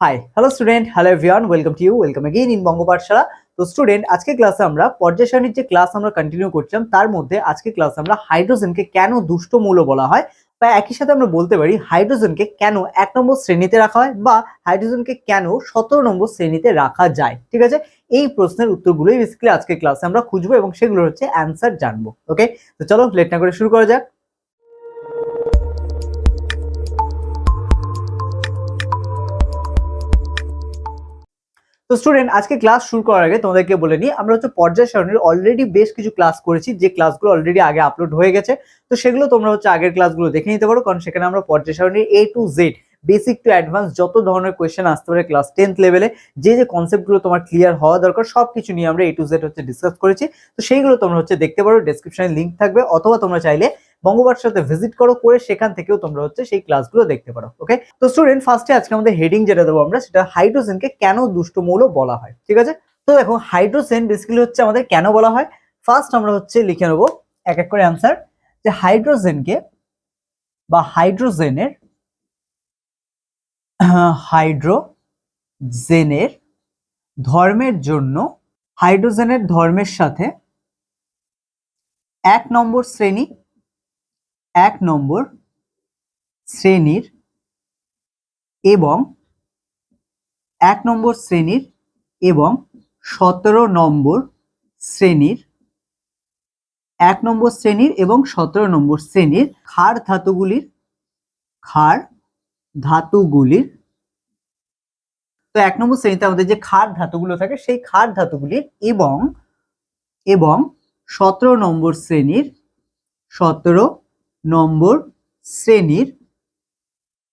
Hi hello student hello everyone welcome to you welcome again in Banga Pathshala তো student আজকে ক্লাসে আমরা পর্যায় সারণীর যে ক্লাস আমরা কন্টিনিউ করছিলাম, তার মধ্যে আজকে ক্লাসে আমরা হাইড্রোজেনকে কেন দুষ্ট মৌল বলা হয় বা একই সাথে আমরা বলতে পারি হাইড্রোজেনকে কেন এক নম্বর শ্রেণীতে রাখা হয় বা হাইড্রোজেনকে কেন সতেরো নম্বর শ্রেণীতে রাখা যায়, ঠিক আছে? এই প্রশ্নের উত্তরগুলোই বেসিক্যালি আজকে ক্লাসে আমরা খুঁজবো এবং সেগুলো হচ্ছে অ্যান্সার জানব ওকে তো চলো লেট না করে শুরু করা যাক। তো স্টুডেন্ট আজকে ক্লাস শুরু করার আগে তোমাদেরকে বলে নিই, আমরা হচ্ছে পর্যায় সারণীর অলরেডি বেশ কিছু ক্লাস করেছি, যে ক্লাসগুলো অলরেডি আগে আপলোড হয়ে গেছে। তো সেগুলো তোমরা হচ্ছে আগের ক্লাসগুলো দেখে নিতে পারো, কারণ সেখানে আমরা পর্যায় সারণীর A to Z basic to advance যত ধরনের কোয়েশ্চেন আসতে পারে ক্লাস টেন্থ লেভেলে যে যে কনসেপ্টগুলো তোমার ক্লিয়ার হওয়া দরকার সব কিছু নিয়ে আমরা এ টু জেড হচ্ছে ডিসকাস করেছি। তো সেইগুলো তোমরা হচ্ছে দেখতে পারো ডেসক্রিপশনে লিঙ্ক থাকবে, অথবা তোমরা চাইলে বঙ্গবার সাথে ভিজিট করো, করে সেখান থেকেও তোমরা হচ্ছে সেই ক্লাসগুলো দেখতে পারো ওকে তো স্টুডেন্ট ফার্স্টে আজকে আমাদের হেডিং যেটা দেবো আমরা, সেটা হাইড্রোজেনকে কেন দুষ্ট মৌল বলা হয়, ঠিক আছে? তো দেখো হাইড্রোজেন বেসিক্যালি হচ্ছে আমাদের কেন বলা হয়? ফার্স্ট আমরা হচ্ছে লিখে নেব এক এক করে অ্যান্সার যে হাইড্রোজেনকে বা হাইড্রোজেনের হাইড্রোজেনের ধর্মের জন্য হাইড্রোজেনের ধর্মের সাথে এক নম্বর শ্রেণি এক নম্বর শ্রেণির এবং এক নম্বর শ্রেণির এবং সতেরো নম্বর শ্রেণির, এক নম্বর শ্রেণির এবং সতেরো নম্বর শ্রেণির ক্ষার ধাতুগুলির ক্ষার ধাতুগুলির। তো এক নম্বর শ্রেণীতে আমাদের যে ক্ষার ধাতুগুলো থাকে, সেই ক্ষার ধাতুগুলির এবং এবং সতেরো নম্বর শ্রেণির সতেরো নম্বর শ্রেণির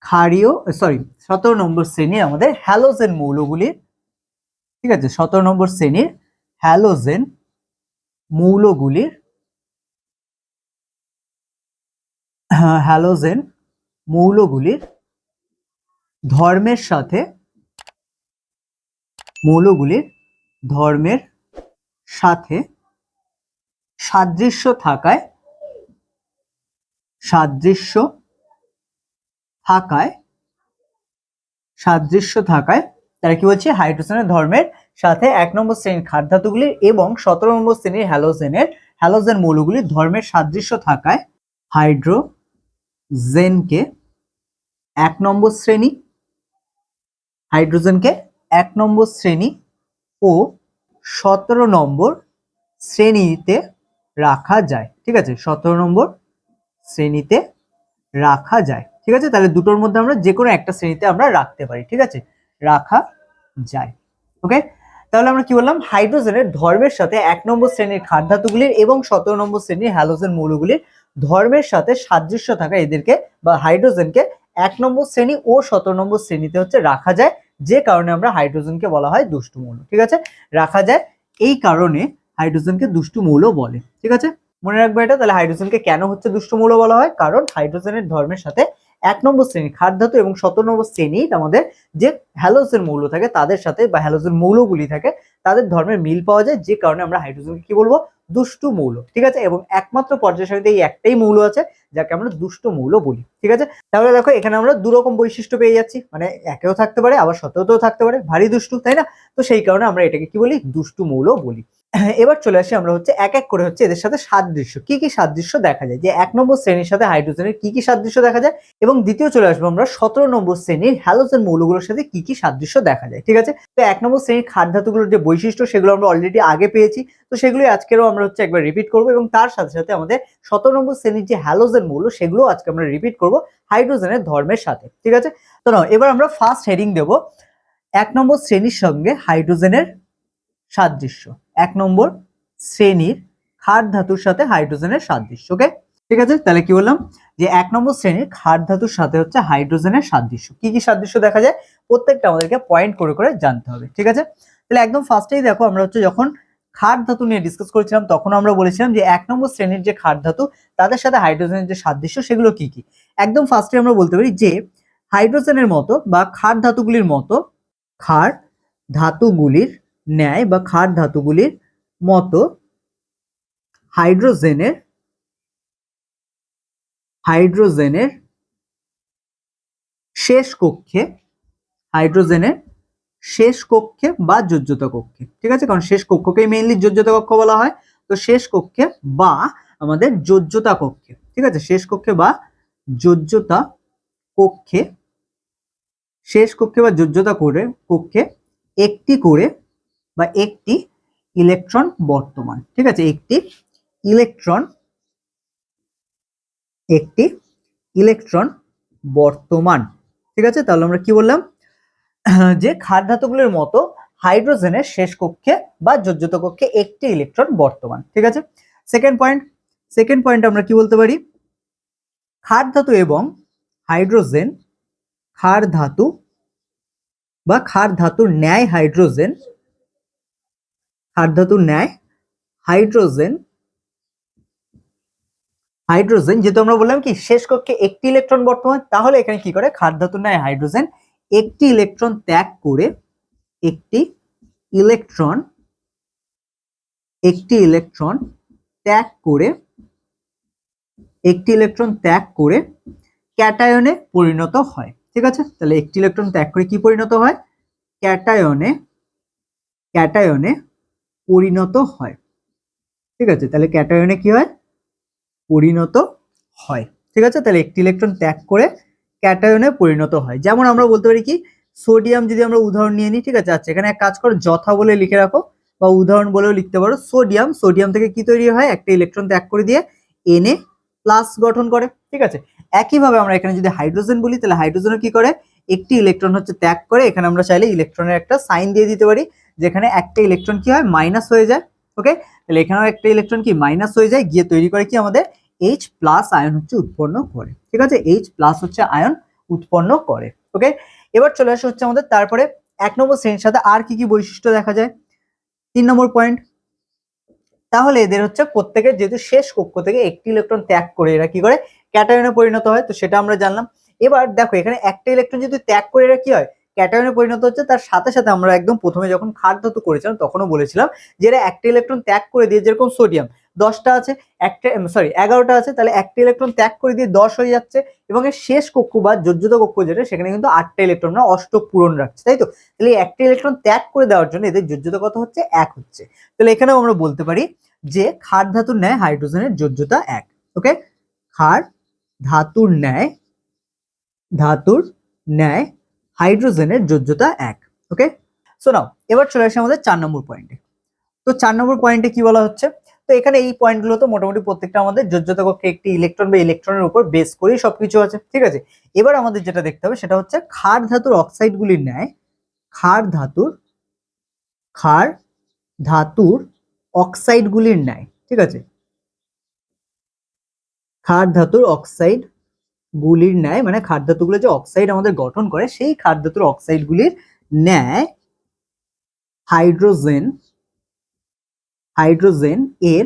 ক্ষারীয় সরি সতেরো নম্বর শ্রেণির আমাদের হ্যালোজেন মৌলগুলির ঠিক আছে সতেরো নম্বর শ্রেণির হ্যালোজেন মৌলগুলির হ্যাঁ, হ্যালোজেন মৌলগুলির ধর্মের সাথে মৌলগুলির ধর্মের সাথে সাদৃশ্য থাকায় সাদৃশ্য থাকায় সাদৃশ্য থাকায় তারা কি বলছে? হাইড্রোজেনের ধর্মের সাথে এক নম্বর শ্রেণির খাদ্য ধাতুগুলির এবং সতেরো নম্বর শ্রেণির হ্যালোজেনের, হ্যালোজেন মৌলগুলির ধর্মের সাদৃশ্য থাকায় হাইড্রোজেনকে এক নম্বর শ্রেণি, হাইড্রোজেনকে এক নম্বর শ্রেণি ও সতেরো নম্বর শ্রেণীতে রাখা যায়। ঠিক আছে? সতেরো নম্বর শ্রেণীতে রাখা যায়। ঠিক আছে? তাহলে দুটোর মধ্যে আমরা যে কোনো একটা শ্রেণীতে আমরা রাখতে পারি। ঠিক আছে? রাখা যায়। ওকে তাহলে আমরা কি বললাম? হাইড্রোজেনের ধর্মের সাথে এক নম্বর শ্রেণির খাদ্য ধাতুগুলির এবং সতেরো নম্বর শ্রেণির হ্যালোজেন মৌলগুলির ধর্মের সাথে সাদৃশ্য থাকা এদেরকে বা হাইড্রোজেনকে এক নম্বর শ্রেণি ও সতেরো নম্বর শ্রেণীতে হচ্ছে রাখা যায়। যে কারণে আমরা হাইড্রোজেনকে বলা হয় দুষ্টু মৌল। ঠিক আছে? রাখা যায়। এই কারণে হাইড্রোজেনকে দুষ্টু মৌল বলে। ঠিক আছে? মনে রাখবে এটা, তাহলে হাইড্রোজেনকে কেন হচ্ছে দুষ্টু মৌল বলা হয়? কারণ হাইড্রোজেনের ধর্মের সাথে এক নম্বর শ্রেণির খাদ্য ধাতু এবং সতেরো নম্বর শ্রেণি আমাদের যে হ্যালোজেন মৌল থাকে, তাদের সাথে বা হ্যালোজেন মৌলগুলি থাকে, তাদের ধর্মের মিল পাওয়া যায়, যে কারণে আমরা হাইড্রোজেনকে কি বলব? দুষ্টু মৌল ঠিক আছে? এবং একমাত্র পর্যায় সারিতে এই একটাই মৌল আছে, যাকে আমরা দুষ্ট মৌল বলি, ঠিক আছে? তাহলে দেখো, এখানে আমরা দু রকম বৈশিষ্ট্য পেয়ে যাচ্ছি মানে একেও থাকতে পারে, আবার সতেরোতেও থাকতে পারে, ভারী দুষ্টু, তাই না? তো সেই কারণে আমরা এটাকে কি বলি? দুষ্টু মৌল বলি। এবার চলে আসি আমরা হচ্ছে এক এক করে হচ্ছে এদের সাথে সাদৃশ্য। কি কি সাদৃশ্য দেখা যায়? যে এক নম্বর শ্রেণির সাথে হাইড্রোজেনের কি কি সাদৃশ্য দেখা যায়? এবং দ্বিতীয় চলে আসব আমরা সতেরো নম্বর শ্রেণির হ্যালোজেন মৌলগুলোর সাথে কি কি সাদৃশ্য দেখা যায়, ঠিক আছে? তো এক নম্বর শ্রেণির খাদ্য ধাতুগুলোর যে বৈশিষ্ট্য, সেগুলো আমরা অলরেডি আগে পেয়েছি। তো সেগুলোই আজকেরও আমরা হচ্ছে একবার রিপিট করব এবং তার সাথে সাথে আমাদের সতেরো নম্বর শ্রেণির যে হ্যালোজেন মৌল সেগুলো আজকে আমরা রিপিট করব হাইড্রোজেনের ধর্মের সাথে, ঠিক আছে? তো না এবার আমরা ফার্স্ট হেডিং দেব। এক নম্বর শ্রেণির সঙ্গে হাইড্রোজেনের সাদৃশ্য। এক নম্বর শ্রেণির ক্ষার ধাতুর সাথে হাইড্রোজেনের সাদৃশ্য ওকে ঠিক আছে? তাহলে কি বললাম? যে এক নম্বর শ্রেণির ক্ষার ধাতুর সাথে হচ্ছে হাইড্রোজেনের সাদৃশ্য। কি কি সাদৃশ্য দেখা যায়? প্রত্যেকটা আমাদেরকে পয়েন্ট করে করে জানতে হবে, ঠিক আছে? তাহলে একদম ফার্স্টেই দেখো, আমরা হচ্ছে যখন ক্ষার ধাতু নিয়ে ডিসকাস করেছিলাম, তখন আমরা বলেছিলাম যে এক নম্বর শ্রেণির যে ক্ষার ধাতু, তাদের সাথে হাইড্রোজেনের যে সাদৃশ্য, সেগুলো কি কি? একদম ফার্স্টে আমরা বলতে পারি যে হাইড্রোজেনের মতো বা ক্ষার ধাতুগুলির মতো ক্ষার ধাতুগুলির ন্যায় বা ক্ষার ধাতুগুলির মতো হাইড্রোজেনের হাইড্রোজেনের শেষ কক্ষে, হাইড্রোজেনের শেষ কক্ষে বা যোজ্যতা কক্ষে। ঠিক আছে? কারণ শেষ কক্ষকেই মেইনলি যোজ্যতা কক্ষ বলা হয়। তো শেষ কক্ষে বা আমাদের যোজ্যতা কক্ষে। ঠিক আছে? শেষ কক্ষে বা যোজ্যতা কক্ষে, শেষ কক্ষে বা যোজ্যতা করে, কক্ষে একটি করে বা একটি ইলেকট্রন বর্তমান, ঠিক আছে? একটি ইলেকট্রন একটি ইলেকট্রন বর্তমান, ঠিক আছে? তাহলে আমরা কি বললাম? যে ক্ষার ধাতুগুলোর মতো হাইড্রোজেনের শেষ কক্ষে বা যোজ্যতা কক্ষে একটি ইলেকট্রন বর্তমান, ঠিক আছে? সেকেন্ড পয়েন্ট সেকেন্ড পয়েন্ট আমরা কি বলতে পারি? ক্ষার ধাতু এবং হাইড্রোজেন, ক্ষার ধাতু বা ক্ষার ধাতুর ন্যায় হাইড্রোজেন ক্ষার ধাতুর ন্যায়, হাইড্রোজেন হাইড্রোজেন যেহেতু আমরা বললাম কি, শেষ কক্ষে একটি ইলেকট্রন বর্তমান, তাহলে এখানে কি করে? ক্ষার ধাতুর ন্যায়, হাইড্রোজেন, একটি ইলেকট্রন ত্যাগ করে একটি ইলেকট্রন একটি ইলেকট্রন ত্যাগ করে, একটি ইলেকট্রন ত্যাগ করে ক্যাটায়নে পরিণত হয়। ঠিক আছে? তাহলে একটি ইলেকট্রন ত্যাগ করে কি পরিণত হয়? ক্যাটায়নে ক্যাটায়নে পরিণত হয়। ঠিক আছে? তাহলে ক্যাটায়নে কি হয়? পরিণত হয়। ঠিক আছে? তাহলে একটি ইলেকট্রন ত্যাগ করে ক্যাটায়নে পরিণত হয়। যেমন আমরা বলতে পারি কি সোডিয়াম যদি আমরা উদাহরণ নিয়ে নিই, ঠিক আছে? আচ্ছা এখানে এক কাজ করো, যথা বলে লিখে রাখো বা উদাহরণ বলেও লিখতে পারো। সোডিয়াম সোডিয়াম থেকে কি তৈরি হয়? একটা ইলেকট্রন ত্যাগ করে দিয়ে এনে প্লাস গঠন করে। ঠিক আছে? একইভাবে আমরা এখানে যদি হাইড্রোজেন বলি, তাহলে হাইড্রোজেনও কি করে? একটি ইলেকট্রন হচ্ছে ত্যাগ করে। এখানে আমরা চাইলে ইলেকট্রনের একটা সাইন দিয়ে দিতে পারি। যেখানে একটা ইলেকট্রন কি হয়? মাইনাস হয়ে যায় ওকে তাহলে এখানেও একটা ইলেকট্রন কি? মাইনাস হয়ে যায়, গিয়ে তৈরি করে কি আমাদের? এইচ প্লাস আয়ন হচ্ছে উৎপন্ন করে, ঠিক আছে? এইচ প্লাস হচ্ছে আয়ন উৎপন্ন করে ওকে এবার চলে আসে হচ্ছে আমাদের, তারপরে এক নম্বর শ্রেণির সাথে আর কি কি বৈশিষ্ট্য দেখা যায়? তিন নম্বর পয়েন্ট তাহলে এদের হচ্ছে প্রত্যেকের যেহেতু শেষ কক্ষ থেকে একটি ইলেকট্রন ত্যাগ করে এরা কি করে? ক্যাটায়নে পরিণত হয়, তো সেটা আমরা জানলাম। এবার দেখো, এখানে একটা ইলেকট্রন যদি ত্যাগ করে এরা কি হয়? ক্যাটায়নে পরিণত হচ্ছে, তার সাথে সাথে আমরা একদম প্রথমে যখন খাদ্য ধাতু করেছিলাম, তখনও বলেছিলাম যে এরা একটা ইলেকট্রন ত্যাগ করে দিয়ে যেরকম সোডিয়াম দশটা আছে, একটা সরি এগারোটা আছে, তাহলে একটা ইলেকট্রন ত্যাগ করে দিয়ে দশ হয়ে যাচ্ছে এবং এর শেষ কক্ষ বা যোজ্যতা কক্ষ যেটা, সেখানে কিন্তু আটটা ইলেকট্রন না অষ্টক পূরণ রাখছে, তাই তো? তাহলে একটা ইলেকট্রন ত্যাগ করে দেওয়ার জন্য এদের যোজ্যতা কত হচ্ছে? এক হচ্ছে। তাহলে এখানেও আমরা বলতে পারি যে ক্ষার ধাতুর ন্যায় হাইড্রোজেনের যোজ্যতা এক, ওকে? ক্ষার ধাতুর ন্যায় ধাতুর ন্যায় হাইড্রোজেনের যোজ্যতা এক ওকে সো নাও এবার চলে আসে আমাদের চার নম্বর পয়েন্টে তো চার নম্বর পয়েন্টে কি বলা হচ্ছে? তো এখানে এই পয়েন্টগুলো তো মোটামুটি প্রত্যেকটা আমাদের যোজ্যতা কক্ষে একটি ইলেকট্রন বা ইলেকট্রনের উপর বেস করেই সবকিছু আছে, ঠিক আছে? এবার আমাদের যেটা দেখতে হবে সেটা হচ্ছে ক্ষার ধাতুর অক্সাইডগুলির ন্যায় ক্ষার ধাতুর ক্ষার ধাতুর অক্সাইডগুলির ন্যায়, ঠিক আছে? ক্ষার ধাতুর অক্সাইড গুলির ন্যায় মানে ক্ষার যে অক্সাইড আমাদের গঠন করে, সেই ক্ষার ধাতুর অক্সাইডগুলির ন্যায় হাইড্রোজেন হাইড্রোজেন এর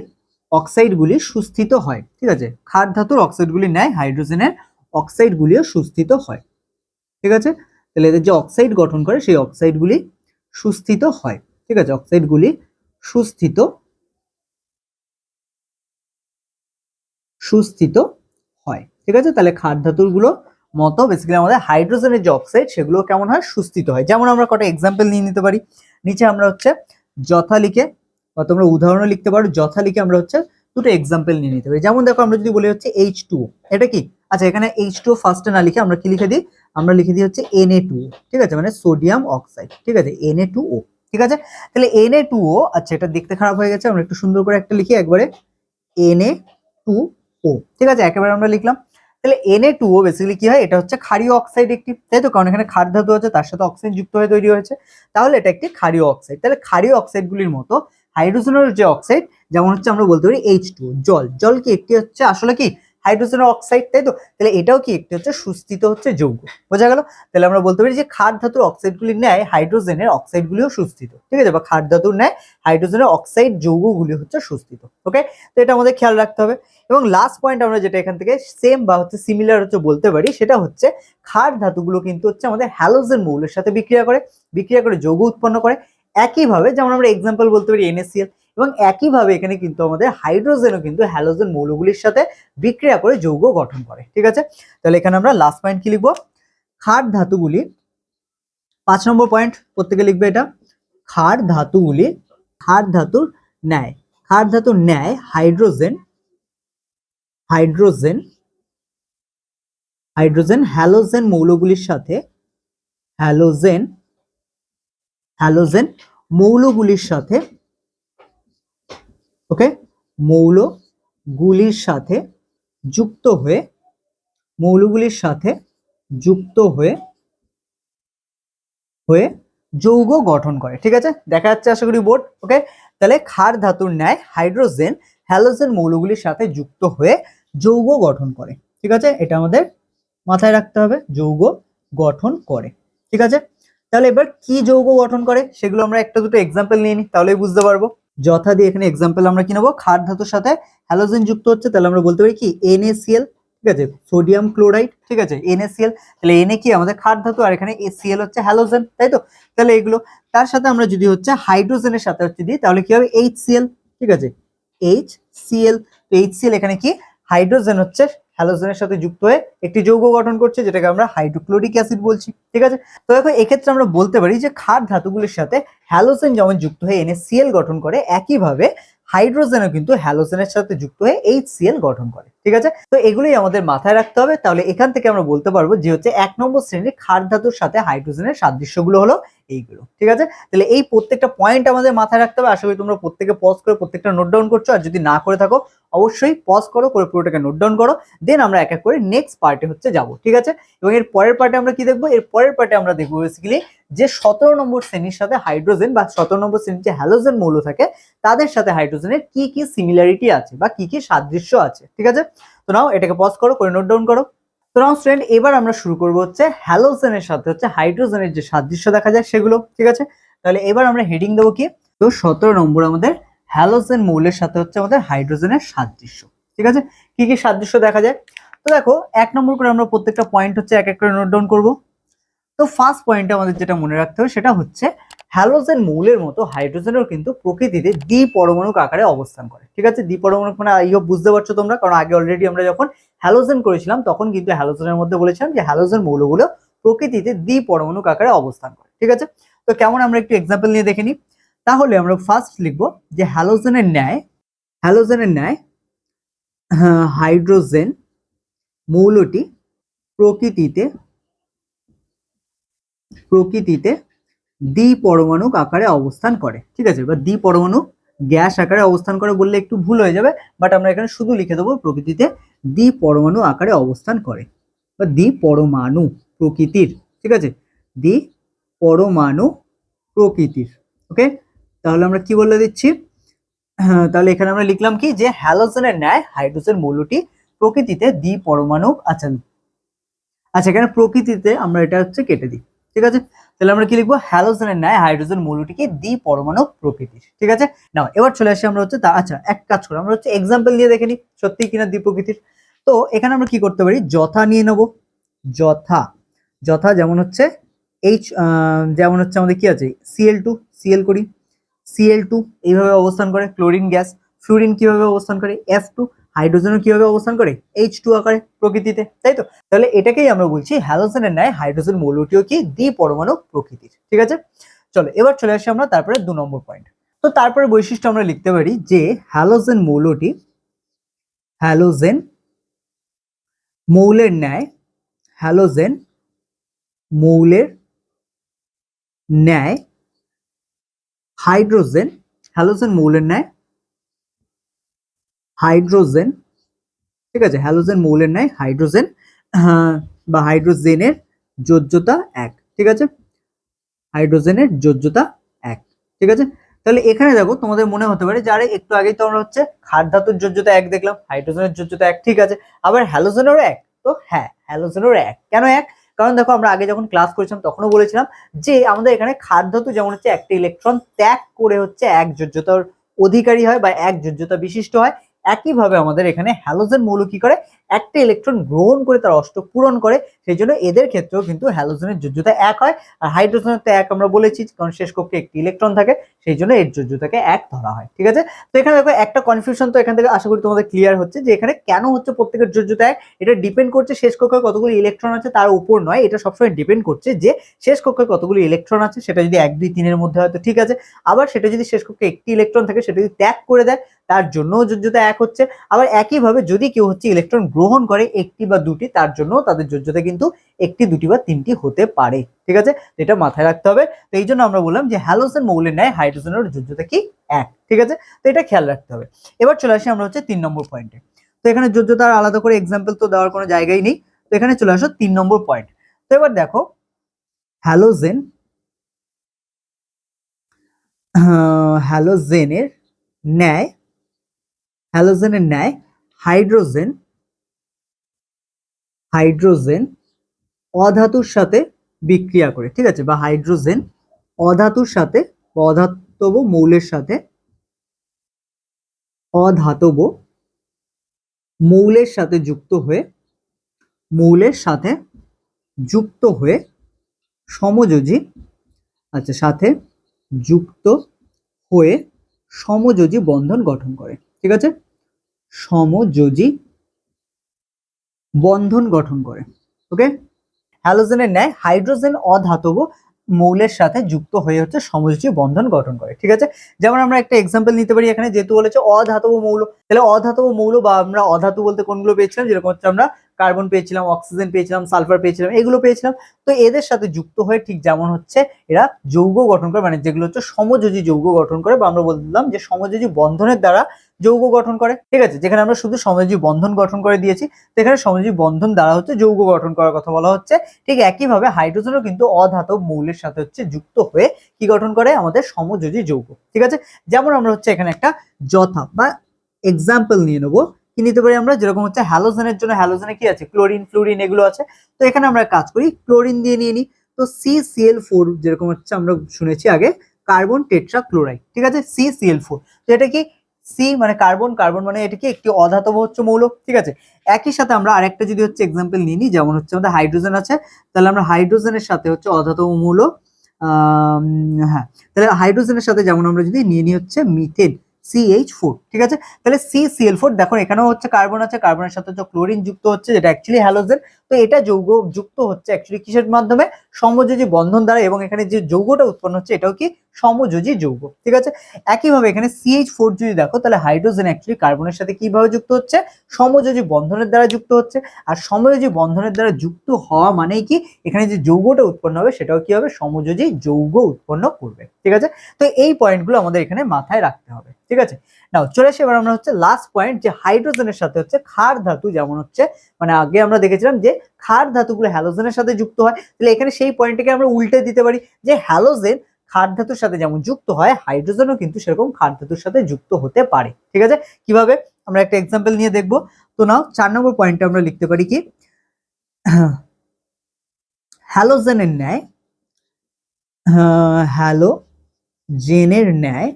অক্সাইডগুলি সুস্থিত হয়। ঠিক আছে? খাদ ধাতুর অক্সাইডগুলির ন্যায় হাইড্রোজেনের অক্সাইডগুলিও সুস্থিত হয়। ঠিক আছে? তাহলে এদের যে অক্সাইড গঠন করে, সেই অক্সাইডগুলি সুস্থিত হয়। ঠিক আছে? অক্সাইডগুলি সুস্থিত সুস্থিত ঠিক আছে? তাহলে ক্ষার ধাতুরগুলো মতো বেসিক্যালি আমাদের হাইড্রোজেনের যে অক্সাইড সেগুলো কেমন হয়? সুস্থিত হয়। যেমন আমরা কটা এক্সাম্পল নিয়ে নিতে পারি। নিচে আমরা হচ্ছে যথা লিখে বা তোমরা উদাহরণও লিখতে পারো যথা লিখে আমরা হচ্ছে দুটো এক্সাম্পল নিয়ে নিতে পারি। যেমন দেখো, আমরা যদি বলি হচ্ছে এইচ টু এটা কি? আচ্ছা এখানে এইচ টু ফার্স্টে না লিখে আমরা কি লিখে দিই? আমরা লিখে দিই হচ্ছে এনএ টু ঠিক আছে? মানে সোডিয়াম অক্সাইড ঠিক আছে? এনএ টু ও ঠিক আছে? তাহলে এনএ টু ও আচ্ছা এটা দেখতে খারাপ হয়ে গেছে, আমরা একটু সুন্দর করে একটা লিখি, একবারে এনএ টু ও ঠিক আছে? একেবারে আমরা লিখলাম তাহলে এনএ টু ও বেসিক্যালি কি হয়? এটা হচ্ছে ক্ষারীয় অক্সাইড একটি, তাই তো? কারণ এখানে ক্ষার ধাতু আছে, তার সাথে অক্সিজেন যুক্ত হয়ে তৈরি হয়েছে। তাহলে এটা একটি ক্ষারীয় অক্সাইড তাহলে ক্ষারীয় অক্সাইডগুলির মতো হাইড্রোজেনের যে অক্সাইড যেমন হচ্ছে আমরা বলতে পারি এইচ টু জল। জল কি একটি হচ্ছে আসলে কি? হাইড্রোজেনের অক্সাইড, তাই তো? তাহলে এটাও কি একটি হচ্ছে সুস্থিত হচ্ছে যৌগ। বোঝা গেল? তাহলে আমরা বলতে পারি যে খাদ ধাতুর অক্সাইডগুলির ন্যায় হাইড্রোজেনের অক্সাইডগুলিও সুস্থিত। ঠিক আছে? বা ক্ষার ধাতুর ন্যায় হাইড্রোজেনের অক্সাইড যৌগগুলি হচ্ছে সুস্থিত। ওকে তো এটা আমাদের খেয়াল রাখতে হবে। এবং লাস্ট পয়েন্ট আমরা যেটা এখান থেকে সেম বা হচ্ছে সিমিলার হচ্ছে বলতে পারি, সেটা হচ্ছে ক্ষার ধাতুগুলো কিন্তু হচ্ছে আমাদের হ্যালোজেন মৌলের সাথে বিক্রিয়া করে। বিক্রিয়া করে যৌগ উৎপন্ন করে। একইভাবে যেমন আমরা এক্সাম্পল বলতে পারি এনএসিএল এবং একইভাবে এখানে কিন্তু আমাদের হাইড্রোজেনও কিন্তু হ্যালোজেন মৌলগুলির সাথে বিক্রিয়া করে যৌগ গঠন করে, ঠিক আছে? তাহলে এখানে আমরা লাস্ট পয়েন্ট কি লিখব? ক্ষার ধাতুগুলি, পাঁচ নম্বর পয়েন্ট প্রত্যেকে লিখবে এটা। ক্ষার ধাতুগুলি, ক্ষার ধাতুর ন্যায়, ক্ষার ধাতুর ন্যায় হাইড্রোজেন হাইড্রোজেন হাইড্রোজেন হ্যালোজেন মৌলগুলির সাথে, হ্যালোজেন হ্যালোজেন মৌলগুলির সাথে ওকে? মৌলগুলির সাথে যুক্ত হয়ে মৌলগুলির সাথে যুক্ত হয়ে হয়ে যৌগ গঠন করে, ঠিক আছে? দেখা যাচ্ছে আশা করি বোর্ড, ওকে? তাহলে ক্ষার ধাতুর ন্যায় হাইড্রোজেন, হ্যালোজেন মৌলগুলির সাথে যুক্ত হয়ে যৌগ গঠন করে, ঠিক আছে? এটা আমাদের মাথায় রাখতে হবে, যৌগ গঠন করে, ঠিক আছে? তাহলে এবার কি যৌগ গঠন করে? সেগুলো আমরা একটা দুটো এক্সাম্পল নিয়ে নিই, তাহলেই বুঝতে পারব। যথা দিয়ে এখানে এক্সাম্পল আমরা কি নেব? ক্ষার ধাতুর সাথে হ্যালোজেন যুক্ত হচ্ছে, তাহলে আমরা বলতে পারি কি? NaCl, ঠিক আছে? সোডিয়াম ক্লোরাইড ঠিক আছে? NaCl, তাহলে Na কি? আমাদের ক্ষার ধাতু, আর এখানে Cl হচ্ছে হ্যালোজেন তাই তো? তাহলে এগুলো, তার সাথে আমরা যদি হচ্ছে হাইড্রোজেনের সাথে হচ্ছে দিই, তাহলে কি হবে? HCl, ঠিক আছে? HCl, তো HCl এখানে কি? হাইড্রোজেন হচ্ছে হ্যালোজেনের সাথে যুক্ত হয়ে একটি যৌগ গঠন করছে, যেটাকে আমরা হাইড্রোক্লোরিক অ্যাসিড বলছি, ঠিক আছে? তো দেখো, এক্ষেত্রে আমরা বলতে পারি যে ক্ষার ধাতুগুলির সাথে হ্যালোজেন যেমন যুক্ত হয়ে NaCl গঠন করে, একইভাবে হাইড্রোজেনও কিন্তু হ্যালোজেনের সাথে যুক্ত হয়ে HCl গঠন করে, ঠিক আছে? তো এগুলোই আমাদের মাথায় রাখতে হবে। তাহলে এখান থেকে আমরা বলতে পারব যে হচ্ছে এক নম্বর শ্রেণির ক্ষার ধাতুর সাথে হাইড্রোজেনের সাদৃশ্যগুলো হলো এইগুলো, ঠিক আছে? তাহলে এই প্রত্যেকটা পয়েন্ট আমাদের মাথায় রাখতে হবে। আশা করি তোমরা প্রত্যেকে পজ করে প্রত্যেকটা নোট ডাউন করছ। আর যদি না করে থাকো, অবশ্যই পজ করো, করে পুরোটাকে নোট ডাউন করো। দেন আমরা এক এক করে নেক্সট পার্টে হচ্ছে যাব, ঠিক আছে? এবং এর পরের পার্টে আমরা কি দেখব? এর পরের পার্টে আমরা দেখব বেসিক্যালি যে সতেরো নম্বর শ্রেণির সাথে হাইড্রোজেন বা সতেরো নম্বর শ্রেণির যে হ্যালোজেন মৌল থাকে, তাদের সাথে হাইড্রোজেনের কি কি সিমিলারিটি আছে বা কি কি সাদৃশ্য আছে, ঠিক আছে? তো নাও এটাকে পজ করো, করে নোট ডাউন করো। নাও স্টুডেন্ট এবার আমরা শুরু করব হচ্ছে হ্যালোজেনের সাথে হচ্ছে হাইড্রোজেনের যে সাদৃশ্য দেখা যায় সেগুলো, ঠিক আছে? তাহলে এবার আমরা হেডিং দেবো কি? তো সতেরো নম্বর আমাদের হ্যালোজেন মৌলের সাথে হচ্ছে আমাদের হাইড্রোজেনের সাদৃশ্য, ঠিক আছে? কি কি সাদৃশ্য দেখা যায়? তো দেখো, এক নম্বর করে আমরা প্রত্যেকটা পয়েন্ট হচ্ছে এক এক করে নোট ডাউন করব। তো ফার্স্ট পয়েন্টে আমাদের যেটা মনে রাখতে হবে সেটা হচ্ছে হ্যালোজেন মৌলের মতো হাইড্রোজেনও কিন্তু প্রকৃতিতে দ্বি পরমাণুক আকারে অবস্থান করে। ঠিক আছে? দ্বি পরমাণুক মানে হোপ বুঝতে পারছ তোমরা কারণ আগে অলরেডি আমরা যখন হ্যালোজেন করেছিলাম তখন কিন্তু হ্যালোজেনের মধ্যে বলেছিলাম যে হ্যালোজেন মৌলগুলো প্রকৃতিতে দ্বি পরমাণুক আকারে অবস্থান করে। ঠিক আছে? তো কেমন আমরা একটু এক্সাম্পল নিয়ে দেখে নিই? তাহলে আমরা ফার্স্ট লিখব যে হ্যালোজেনের ন্যায় হ্যালোজেনের ন্যায় আহ, হাইড্রোজেন মৌলটি প্রকৃতিতে প্রকৃতিতে দ্বি পরমাণুক আকারে অবস্থান করে, ঠিক আছে? বা দ্বি পরমাণু গ্যাস আকারে অবস্থান করে বললে একটু ভুল হয়ে যাবে বাট আমরা এখানে শুধু লিখে দেবো প্রকৃতিতে দ্বি পরমাণু আকারে অবস্থান করে। বা দ্বি পরমাণু প্রকৃতির, ঠিক আছে? দ্বি পরমাণু প্রকৃতির ওকে তাহলে আমরা কি বলে দিচ্ছি? তাহলে এখানে আমরা লিখলাম কি? যে হ্যালোজেনের ন্যায় হাইড্রোজেন মৌলটি প্রকৃতিতে দ্বি পরমাণু আচ্ছা আচ্ছা এখানে প্রকৃতিতে আমরা এটা হচ্ছে কেটে দিই। ঠিক আছে? তাহলে আমরা কি লিখব? হ্যালোজেনের ন্যায় হাইড্রোজেন মৌলটিকে দ্বি পরমাণু প্রকৃতির। ঠিক আছে? নাও এবার চলে আসি আমরা হচ্ছে আচ্ছা এক কাজ করো, আমরা হচ্ছে এক্সাম্পল দিয়ে দেখে নিই, সত্যি কিনা দ্বি প্রকৃতির তো, এখানে আমরা কি করতে পারি? যথা নিয়ে নেব। যথা। যথা যেমন হচ্ছে এইচ যেমন হচ্ছে আমাদের কি আছে? C L two C L করি। সিএল টু এইভাবে অবস্থান করে ক্লোরিন গ্যাস ফ্লুরিন কীভাবে অবস্থান করে? এফ টু হাইড্রোজেনও কীভাবে অবস্থান করে? এইচ টু আকারে প্রকৃতিতে, তাই তো? তাহলে এটাকেই আমরা বলছি হ্যালোজেনের ন্যায় হাইড্রোজেন মৌলটিও কি দ্বি পরমাণু প্রকৃতির, ঠিক আছে? চলো, এবার চলে আসি আমরা তারপরে দু নম্বর পয়েন্ট তো তারপরে বৈশিষ্ট্য আমরা লিখতে পারি যে হ্যালোজেন মৌলটি হ্যালোজেন মৌলের ন্যায়, হ্যালোজেন মৌলের ন্যায়, হাইড্রোজেন, হ্যালোজেন মৌলের ন্যায় হাইড্রোজেন, ঠিক আছে, হ্যালোজেন মৌলের ন্যায় হাইড্রোজেন বা হাইড্রোজেনের যোজ্যতা এক, ঠিক আছে? হাইড্রোজেনের যোজ্যতা এক, ঠিক আছে? তাহলে এখানে দেখো তোমাদের মনে হতে পারে যে আরে একটু আগেই তো আমরা হচ্ছে ক্ষার ধাতুর যোজ্যতা এক দেখলাম, হাইড্রোজেনের যোজ্যতা এক, ঠিক আছে? আবার হ্যালোজেনেরও এক, তো হ্যাঁ হ্যালোজেনেরও এক। কেন এক? কারণ দেখো আমরা আগে যখন ক্লাস করেছিলাম তখনও বলেছিলাম যে আমাদের এখানে ক্ষার ধাতু যেমন হচ্ছে একটা ইলেকট্রন ত্যাগ করে হচ্ছে এক যোজ্যতার অধিকারী হয় বা এক যোজ্যতা বিশিষ্ট হয় একইভাবে আমাদের এখানে হ্যালোজেন মৌল কি করে? একটা ইলেকট্রন গ্রহণ করে তার অষ্ট পূরণ করে, সেই জন্য এদের ক্ষেত্রেও কিন্তু হ্যালোজেনের যোজ্যতা এক হয়। আর হাইড্রোজেনের তো এক আমরা বলেছি, কারণ শেষ কক্ষে একটি ইলেকট্রন থাকে, সেই জন্য এর যোজ্যতাকে এক ধরা হয়, ঠিক আছে? তো এখানে দেখো একটা কনফিউশন তো এখান থেকে আশা করি তোমাদের ক্লিয়ার হচ্ছে যে এখানে কেন হচ্ছে প্রত্যেকের যোজ্যতা এক? এটা ডিপেন্ড করছে শেষ কক্ষে কতগুলি ইলেকট্রন আছে তার উপর নয়, এটা সবসময় ডিপেন্ড করছে যে শেষ কক্ষে কতগুলি ইলেকট্রন আছে, সেটা যদি এক, দুই, তিনের মধ্যে হয় তো ঠিক আছে। আবার সেটা যদি শেষ কক্ষে একটি ইলেকট্রন থাকে, সেটা যদি ত্যাগ করে দেয়, তার জন্যও যোজ্যতা এক হচ্ছে। আবার একইভাবে যদি কেউ হচ্ছে ইলেকট্রন গ্রহণ করে একটি বা দুটি, তার জন্য তাদের যোজ্যতা কিন্তু একটি, দুটি বা তিনটি হতে পারে, ঠিক আছে? এটা মাথায় রাখতে হবে। তো এই জন্য আমরা বললাম যে হ্যালোজেন মৌলের ন্যায় হাইড্রোজেনের যোজ্যতা কি? এক, ঠিক আছে? তো এটা খেয়াল রাখতে হবে। এবার চলে আসি আমরা হচ্ছে তিন নম্বর পয়েন্টে তো এখানে যোজ্যতার আলাদা করে এক্সাম্পল তো দেওয়ার কোনো জায়গাই নেই। তো এখানে চলে আসো তিন নম্বর পয়েন্ট তো এবার দেখো, হ্যালোজেন হ্যালোজেনের ন্যায় হ্যালোজেনের ন্যায় হাইড্রোজেন হাইড্রোজেন অধাতুর সাথে বিক্রিয়া করে, ঠিক আছে? বা হাইড্রোজেন অধাতুর সাথে বা অধাতব মৌলের সাথে, অধাতব মৌলের সাথে যুক্ত হয়ে, মৌলের সাথে যুক্ত হয়ে সমযোজী আচ্ছা সাথে যুক্ত হয়ে সমযোজী বন্ধন গঠন করে, ঠিক আছে? সমযোজী বন্ধন গঠন করে ওকে হ্যালোজেনের ন্যায় হাইড্রোজেন অধাতব মৌলের সাথে যুক্ত হয়ে হচ্ছে সমযোজী বন্ধন গঠন করে, ঠিক আছে? যেমন আমরা একটা এক্সাম্পল নিতে পারি, এখানে যেহেতু বলেছে অধাতব মৌল, তাহলে অধাতব মৌল বা আমরা অধাতু বলতে কোনগুলো পেয়েছিলাম? যেরকম হচ্ছে আমরা কার্বন পেয়েছিলাম, অক্সিজেন পেয়েছিলাম, সালফার পেয়েছিলাম, এগুলো পেয়েছিলাম। তো এদের সাথে যুক্ত হয়ে ঠিক যেমন হচ্ছে এরা যৌগ গঠন করে মানে যেগুলো হচ্ছে সমযোজী যৌগ গঠন করে, বা আমরা বললাম যে সমযোজী বন্ধনের দ্বারা যৌগ গঠন করে। ঠিক আছে? যেখানে আমরা শুধু সমযোজী বন্ধন গঠন করে দিয়েছি, তো এখানে সমযোজী বন্ধন দ্বারা হচ্ছে যৌগ গঠন করার কথা বলা হচ্ছে। ঠিক একইভাবে হাইড্রোজেনও কিন্তু অধাতব মৌলের সাথে হচ্ছে যুক্ত হয়ে কি গঠন করে? আমাদের সমযোজী যৌগ। ঠিক আছে? যেমন আমরা হচ্ছে এখানে একটা যথা বা এক্সাম্পল নিয়ে নেব। কি নিতে পারি আমরা? যেরকম হচ্ছে হ্যালোজেনের জন্য হ্যালোজেনে কি আছে? ক্লোরিন ফ্লোরিন এগুলো আছে। তো এখানে আমরা কাজ করি ক্লোরিন দিয়ে নিয়ে নিই তো সি সিএল ফোর যেরকম হচ্ছে আমরা শুনেছি আগে কার্বন টেট্রা ক্লোরাইড ঠিক আছে? সি সিএল ফোর তো এটা কি? সি মানে কার্বন কার্বন মানে এটা কি? একটি অধাতব হচ্ছে মৌল, ঠিক আছে? একই সাথে আমরা আরেকটা যদি হচ্ছে এক্সাম্পল নিয়ে নিই যেমন হচ্ছে আমাদের হাইড্রোজেন আছে, তাহলে আমরা হাইড্রোজেনের সাথে হচ্ছে অধাতব মৌল হ্যাঁ। তাহলে হাইড্রোজেনের সাথে যেমন আমরা যদি নিয়ে নিই হচ্ছে মিথেন সিএইচ ফোর ঠিক আছে? তাহলে সি সিএল ফোর দেখো এখানেও হচ্ছে কার্বন আছে কার্বনের সাথে হচ্ছে ক্লোরিন যুক্ত হচ্ছে, যেটা অ্যাকচুয়ালি হ্যালোজেন তো এটা যৌগ যুক্ত হচ্ছে অ্যাকচুয়ালি কিসের মাধ্যমে? সমযোজী বন্ধন দ্বারা এবং এখানে যে যৌগটা উৎপন্ন হচ্ছে এটাও কি? সমযোজী যৌগ। ঠিক আছে? একইভাবে এখানে সিএইচ ফোর যদি দেখো, তাহলে হাইড্রোজেন অ্যাকচুয়ালি কার্বনের সাথে কীভাবে যুক্ত হচ্ছে? সমযোজী বন্ধনের দ্বারা যুক্ত হচ্ছে। আর সমযোজী বন্ধনের দ্বারা যুক্ত হওয়া মানেই কি? এখানে যে যৌগটা উৎপন্ন হবে সেটাও কি হবে? সমযোজী যৌগ উৎপন্ন করবে। ঠিক আছে? তো এই পয়েন্টগুলো আমাদের এখানে মাথায় রাখতে হবে। ঠিক আছে? নাও, চলে আসে এবার আমরা হচ্ছে লাস্ট পয়েন্ট যে হাইড্রোজেনের সাথে হচ্ছে ক্ষার ধাতু যেমন হচ্ছে মানে আগে আমরা দেখেছিলাম যে ক্ষার ধাতুগুলো হ্যালোজেনের সাথে যুক্ত হয়, তাহলে এখানে সেই পয়েন্টটাকে আমরা উল্টে দিতে পারি যে হ্যালোজেন ক্ষার ধাতুর সাথে যেমন যুক্ত হয় হাইড্রোজেনও কিন্তু সেরকম ক্ষার ধাতুর সাথে যুক্ত হতে পারে, ঠিক আছে? কীভাবে? আমরা একটা এক্সাম্পল নিয়ে দেখব। তো নাও, চার নম্বর পয়েন্টে আমরা লিখতে পারি কি? হ্যালোজেনের ন্যায় হ্যালো জেনের ন্যায়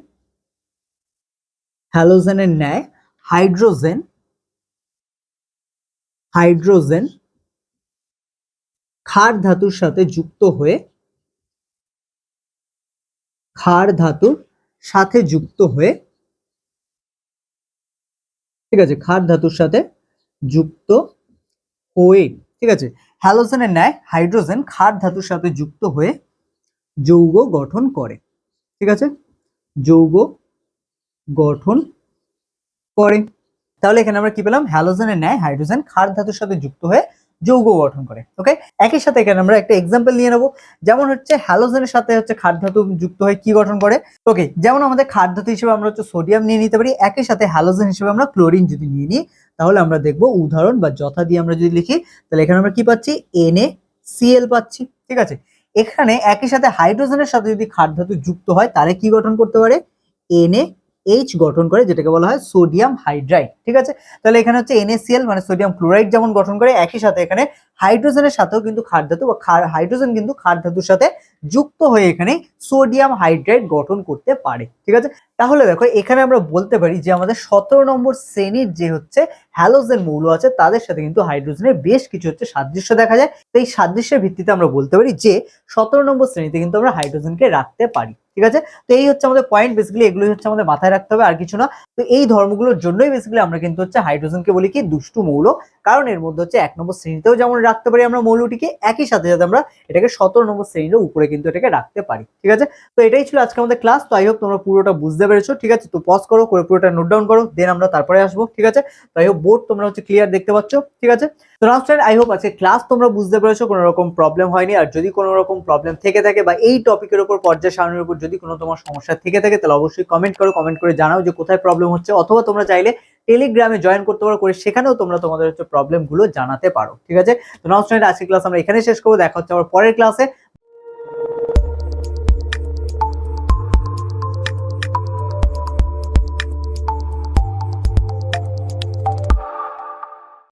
হ্যালোজেনের ন্যায় হাইড্রোজেন হাইড্রোজেন ক্ষার ধাতুর সাথে যুক্ত হয়ে, ক্ষার ধাতুর সাথে যুক্ত হয়ে, ঠিক আছে, ক্ষার ধাতুর সাথে যুক্ত হয়ে, ঠিক আছে, হ্যালোজেনের ন্যায় হাইড্রোজেন ক্ষার ধাতুর সাথে যুক্ত হয়ে যৌগ গঠন করে, ঠিক আছে, যৌগ গঠন করে। তাহলে এখানে আমরা কি পেলাম? হ্যালোজেনের ন্যায় হাইড্রোজেন ক্ষার ধাতুর সাথে যুক্ত হয়ে যৌগ গঠন করে ওকে একই সাথে এখানে আমরা একটা এক্সাম্পল নিয়ে নেব। যেমন হচ্ছে হ্যালোজেনের সাথে হচ্ছে ক্ষার ধাতু যুক্ত হয়ে কি গঠন করে? ওকে যেমন আমাদের ক্ষার ধাতু হিসেবে আমরা হচ্ছে সোডিয়াম নিয়ে নিতে পারি, একই সাথে হ্যালোজেন হিসেবে আমরা ক্লোরিন যদি নিয়ে নিই, তাহলে আমরা দেখব উদাহরণ বা যথা দিয়ে আমরা যদি লিখি, তাহলে এখানে আমরা কি পাচ্ছি? এনএ সিএল পাচ্ছি, ঠিক আছে? এখানে একই সাথে হাইড্রোজেনের সাথে যদি ক্ষার ধাতু যুক্ত হয়, তাহলে কি গঠন করতে পারে? এনএ এইচ গঠন করে, যেটাকে বলা হয় সোডিয়াম হাইড্রাইড ঠিক আছে? তাহলে এখানে হচ্ছে এনএসিএল মানে সোডিয়াম ক্লোরাইড যেমন গঠন করে, একই সাথে এখানে হাইড্রোজেনের সাথেও কিন্তু ক্ষার ধাতু বা হাইড্রোজেন কিন্তু ক্ষার ধাতুর সাথে যুক্ত হয়ে এখানে সোডিয়াম হাইড্রাইড গঠন করতে পারে, ঠিক আছে? তাহলে দেখো, এখানে আমরা বলতে পারি যে আমাদের সতেরো নম্বর শ্রেণির যে হচ্ছে হ্যালোজেন মৌল আছে, তাদের সাথে কিন্তু হাইড্রোজেনের বেশ কিছু হচ্ছে সাদৃশ্য দেখা যায়। তো এই সাদৃশ্যের ভিত্তিতে আমরা বলতে পারি যে সতেরো নম্বর শ্রেণীতে কিন্তু আমরা হাইড্রোজেনকে রাখতে পারি, ঠিক আছে? তো এই হচ্ছে আমাদের পয়েন্ট বেসিক্যালি এগুলোই হচ্ছে আমাদের মাথায় রাখতে হবে, আর কিছু না। তো এই ধর্মগুলোর জন্যই বেসিক্যালি আমরা কিন্তু হচ্ছে হাইড্রোজেনকে বলি কি, দুষ্টু মৌল। কারণ এর মধ্যে হচ্ছে এক নম্বর শ্রেণীতেও যেমন রাখতে পারি আমরা মৌলটিকে একই সাথে সাথে আমরা এটাকে সতেরো নম্বর শ্রেণির উপরে কিন্তু এটাকে রাখতে পারি, ঠিক আছে? তো এটাই ছিল আজকে আমাদের ক্লাস তো আই হোপ তোমরা পুরোটা বুঝতে পেরেছ, ঠিক আছে? তো পজ করো, করে পুরোটা নোট ডাউন করো দেন আমরা তারপরে আসব, ঠিক আছে? তো আই হোপ বোর্ড তোমরা হচ্ছে ক্লিয়ার দেখতে পাচ্ছ, ঠিক আছে? তো স্টুডেন্ট আই হোপ আজকে ক্লাস তোমরা বুঝতে পেরেছ, কোনো রকম প্রবলেম হয়নি, আর যদি কোনো রকম প্রবলেম থেকে থাকে বা এই টপিকের উপর, পর্যায় সারণীর উপর যদি কোনো তোমার সমস্যা থেকে থাকে, তাহলে অবশ্যই কমেন্ট করো কমেন্ট করে জানাও যে কোথায় প্রবলেম হচ্ছে, অথবা তোমরা চাইলে টেলিগ্রামে জয়েন করতে পারো, করে সেখানেও তোমরা তোমাদের হচ্ছে প্রবলেমগুলো জানাতে পারো, ঠিক আছে? তো নাও স্টুডেন্ট ক্লাস আমরা এখানে শেষ করব, দেখা হচ্ছে আমার পরের ক্লাসে